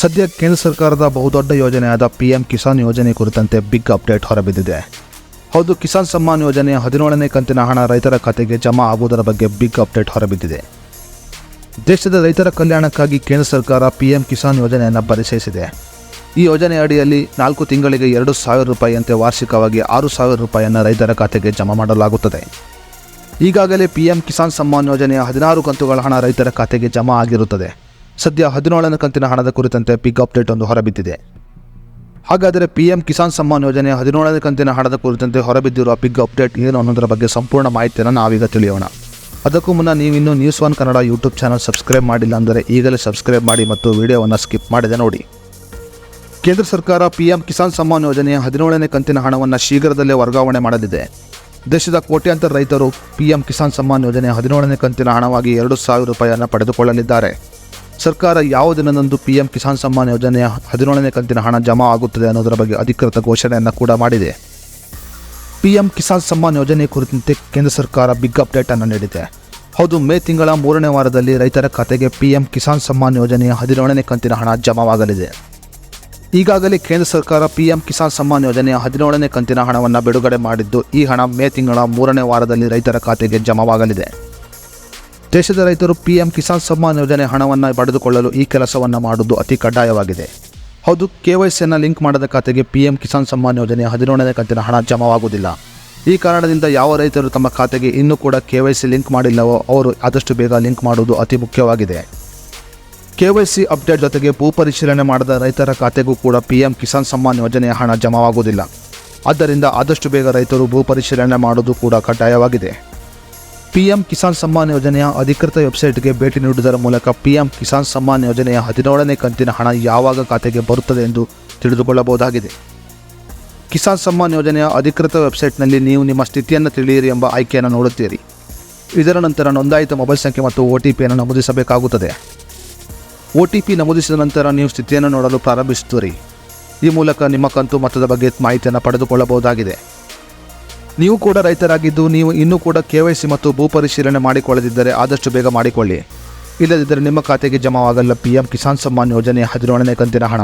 ಸದ್ಯ ಕೇಂದ್ರ ಸರ್ಕಾರದ ಬಹುದೊಡ್ಡ ಯೋಜನೆಯಾದ ಪಿ ಎಂ ಕಿಸಾನ್ ಯೋಜನೆ ಕುರಿತಂತೆ ಬಿಗ್ ಅಪ್ಡೇಟ್ ಹೊರಬಿದ್ದಿದೆ. ಹೌದು, ಕಿಸಾನ್ ಸಮ್ಮಾನ್ ಯೋಜನೆಯ ಹದಿನೇಳನೇ ಕಂತಿನ ಹಣ ರೈತರ ಖಾತೆಗೆ ಜಮಾ ಆಗುವುದರ ಬಗ್ಗೆ ಬಿಗ್ ಅಪ್ಡೇಟ್ ಹೊರಬಿದ್ದಿದೆ. ದೇಶದ ರೈತರ ಕಲ್ಯಾಣಕ್ಕಾಗಿ ಕೇಂದ್ರ ಸರ್ಕಾರ ಪಿ ಎಂ ಕಿಸಾನ್ ಯೋಜನೆಯನ್ನು ಪರಿಚಯಿಸಿದೆ. ಈ ಯೋಜನೆ ಅಡಿಯಲ್ಲಿ ನಾಲ್ಕು ತಿಂಗಳಿಗೆ ಎರಡು ಸಾವಿರ ರೂಪಾಯಿಯಂತೆ ವಾರ್ಷಿಕವಾಗಿ ಆರು ಸಾವಿರ ರೂಪಾಯಿಯನ್ನು ರೈತರ ಖಾತೆಗೆ ಜಮಾ ಮಾಡಲಾಗುತ್ತದೆ. ಈಗಾಗಲೇ ಪಿ ಎಂ ಕಿಸಾನ್ ಸಮ್ಮಾನ್ ಯೋಜನೆಯ ಹದಿನಾರು ಕಂತುಗಳ ಹಣ ರೈತರ ಖಾತೆಗೆ ಜಮಾ ಆಗಿರುತ್ತದೆ. ಸದ್ಯ ಹದಿನೇಳನೇ ಕಂತಿನ ಹಣದ ಕುರಿತಂತೆ ಪಿಗ್ ಅಪ್ಡೇಟ್ ಒಂದು ಹೊರಬಿದ್ದಿದೆ. ಹಾಗಾದರೆ ಪಿ ಎಂ ಕಿಸಾನ್ ಸಮ್ಮಾನ್ ಯೋಜನೆ ಹದಿನೇಳನೇ ಕಂತಿನ ಹಣದ ಕುರಿತಂತೆ ಹೊರಬಿದ್ದಿರುವ ಪಿಗ್ ಅಪ್ಡೇಟ್ ಏನು ಅನ್ನೋದರ ಬಗ್ಗೆ ಸಂಪೂರ್ಣ ಮಾಹಿತಿಯನ್ನು ನಾವೀಗ ತಿಳಿಯೋಣ. ಅದಕ್ಕೂ ಮುನ್ನ ನೀವಿನ್ನೂ news one Kannada YouTube channel subscribe ಮಾಡಿಲ್ಲ ಅಂದರೆ ಈಗಲೇ ಸಬ್ಸ್ಕ್ರೈಬ್ ಮಾಡಿ ಮತ್ತು ವಿಡಿಯೋವನ್ನು ಸ್ಕಿಪ್ ಮಾಡಿದೆ ನೋಡಿ. ಕೇಂದ್ರ ಸರ್ಕಾರ ಪಿಎಂ ಕಿಸಾನ್ ಸಮ್ಮಾನ್ ಯೋಜನೆಯ ಹದಿನೇಳನೇ ಕಂತಿನ ಹಣವನ್ನು ಶೀಘ್ರದಲ್ಲೇ ವರ್ಗಾವಣೆ ಮಾಡಲಿದೆ. ದೇಶದ ಕೋಟ್ಯಾಂತರ ರೈತರು ಪಿಎಂ ಕಿಸಾನ್ ಸಮ್ಮಾನ್ ಯೋಜನೆಯ ಹದಿನೇಳನೇ ಕಂತಿನ ಹಣವಾಗಿ ಎರಡು ಸಾವಿರ ರೂಪಾಯಿಯನ್ನು ಪಡೆದುಕೊಳ್ಳಲಿದ್ದಾರೆ. ಸರ್ಕಾರ ಯಾವ ದಿನದಂದು ಪಿಎಂ ಕಿಸಾನ್ ಸಮ್ಮಾನ್ ಯೋಜನೆಯ ಹದಿನೇಳನೇ ಕಂತಿನ ಹಣ ಜಮಾ ಆಗುತ್ತದೆ ಅನ್ನೋದರ ಬಗ್ಗೆ ಅಧಿಕೃತ ಘೋಷಣೆಯನ್ನು ಕೂಡ ಮಾಡಿದೆ. ಪಿ ಎಂ ಕಿಸಾನ್ ಸಮ್ಮಾನ್ ಯೋಜನೆ ಕುರಿತಂತೆ ಕೇಂದ್ರ ಸರ್ಕಾರ ಬಿಗ್ ಅಪ್ಡೇಟ್ ಅನ್ನು ನೀಡಿದೆ. ಹೌದು, ಮೇ ತಿಂಗಳ ಮೂರನೇ ವಾರದಲ್ಲಿ ರೈತರ ಖಾತೆಗೆ ಪಿಎಂ ಕಿಸಾನ್ ಸಮ್ಮಾನ್ ಯೋಜನೆಯ ಹದಿನೇಳನೇ ಕಂತಿನ ಹಣ ಜಮಾವಾಗಲಿದೆ. ಈಗಾಗಲೇ ಕೇಂದ್ರ ಸರ್ಕಾರ ಪಿಎಂ ಕಿಸಾನ್ ಸಮ್ಮಾನ್ ಯೋಜನೆಯ ಹದಿನೇಳನೇ ಕಂತಿನ ಹಣವನ್ನು ಬಿಡುಗಡೆ ಮಾಡಿದ್ದು ಈ ಹಣ ಮೇ ತಿಂಗಳ ಮೂರನೇ ವಾರದಲ್ಲಿ ರೈತರ ಖಾತೆಗೆ ಜಮಾವಾಗಲಿದೆ. ದೇಶದ ರೈತರು ಪಿಎಂ ಕಿಸಾನ್ ಸಮ್ಮಾನ್ ಯೋಜನೆ ಹಣವನ್ನು ಪಡೆದುಕೊಳ್ಳಲು ಈ ಕೆಲಸವನ್ನು ಮಾಡುವುದು ಅತಿ ಕಡ್ಡಾಯವಾಗಿದೆ. ಹೌದು, ಕೆ ವೈ ಸಿಯನ್ನು ಲಿಂಕ್ ಮಾಡದ ಖಾತೆಗೆ ಪಿಎಂ ಕಿಸಾನ್ ಸಮ್ಮಾನ್ ಯೋಜನೆಯ ಹದಿನೇಳನೇ ಕಂತಿನ ಹಣ ಜಮಾವಾಗುವುದಿಲ್ಲ. ಈ ಕಾರಣದಿಂದ ಯಾವ ರೈತರು ತಮ್ಮ ಖಾತೆಗೆ ಇನ್ನೂ ಕೂಡ ಕೆ ವೈ ಸಿ ಲಿಂಕ್ ಮಾಡಿಲ್ಲವೋ ಅವರು ಆದಷ್ಟು ಬೇಗ ಲಿಂಕ್ ಮಾಡುವುದು ಅತಿ ಮುಖ್ಯವಾಗಿದೆ. ಕೆವೈಸಿ ಅಪ್ಡೇಟ್ ಜೊತೆಗೆ ಭೂ ಪರಿಶೀಲನೆ ಮಾಡದ ರೈತರ ಖಾತೆಗೂ ಕೂಡ ಪಿಎಂ ಕಿಸಾನ್ ಸಮ್ಮಾನ್ ಯೋಜನೆಯ ಹಣ ಜಮಾವಾಗುವುದಿಲ್ಲ. ಆದ್ದರಿಂದ ಆದಷ್ಟು ಬೇಗ ರೈತರು ಭೂ ಪರಿಶೀಲನೆ ಮಾಡುವುದು ಕೂಡ ಕಡ್ಡಾಯವಾಗಿದೆ. ಪಿಎಂ ಕಿಸಾನ್ ಸಮ್ಮಾನ್ ಯೋಜನೆಯ ಅಧಿಕೃತ ವೆಬ್ಸೈಟ್ಗೆ ಭೇಟಿ ನೀಡುವುದರ ಮೂಲಕ ಪಿಎಂ ಕಿಸಾನ್ ಸಮ್ಮಾನ್ ಯೋಜನೆಯ ಹದಿನೇಳನೇ ಕಂತಿನ ಹಣ ಯಾವಾಗ ಖಾತೆಗೆ ಬರುತ್ತದೆ ಎಂದು ತಿಳಿದುಕೊಳ್ಳಬಹುದಾಗಿದೆ. ಕಿಸಾನ್ ಸಮ್ಮಾನ್ ಯೋಜನೆಯ ಅಧಿಕೃತ ವೆಬ್ಸೈಟ್ನಲ್ಲಿ ನೀವು ನಿಮ್ಮ ಸ್ಥಿತಿಯನ್ನು ತಿಳಿಯಿರಿ ಎಂಬ ಆಯ್ಕೆಯನ್ನು ನೋಡುತ್ತೀರಿ. ಇದರ ನಂತರ ನೋಂದಾಯಿತ ಮೊಬೈಲ್ ಸಂಖ್ಯೆ ಮತ್ತು ಒ ಟಿ ಪಿಯನ್ನು ನಮೂದಿಸಬೇಕಾಗುತ್ತದೆ. ಒ ಟಿ ಪಿ ನಮೂದಿಸಿದ ನಂತರ ನೀವು ಸ್ಥಿತಿಯನ್ನು ನೋಡಲು ಪ್ರಾರಂಭಿಸುತ್ತೀರಿ. ಈ ಮೂಲಕ ನಿಮ್ಮ ಕಂತು ಮೊತ್ತದ ಬಗ್ಗೆ ಮಾಹಿತಿಯನ್ನು ಪಡೆದುಕೊಳ್ಳಬಹುದಾಗಿದೆ. ನೀವು ಕೂಡ ರೈತರಾಗಿದ್ದು ನೀವು ಇನ್ನೂ ಕೂಡ ಕೆ ವೈ ಮತ್ತು ಭೂ ಪರಿಶೀಲನೆ ಮಾಡಿಕೊಳ್ಳದಿದ್ದರೆ ಆದಷ್ಟು ಬೇಗ ಮಾಡಿಕೊಳ್ಳಿ. ಇಲ್ಲದಿದ್ದರೆ ನಿಮ್ಮ ಖಾತೆಗೆ ಜಮಾವಾಗಲ್ಲ. ಪಿ ಎಂ ಕಿಸಾನ್ ಸಮ್ಮಾನ್ ಯೋಜನೆಯ ಹದಿನೇಳನೇ ಕಂತಿನ ಹಣ.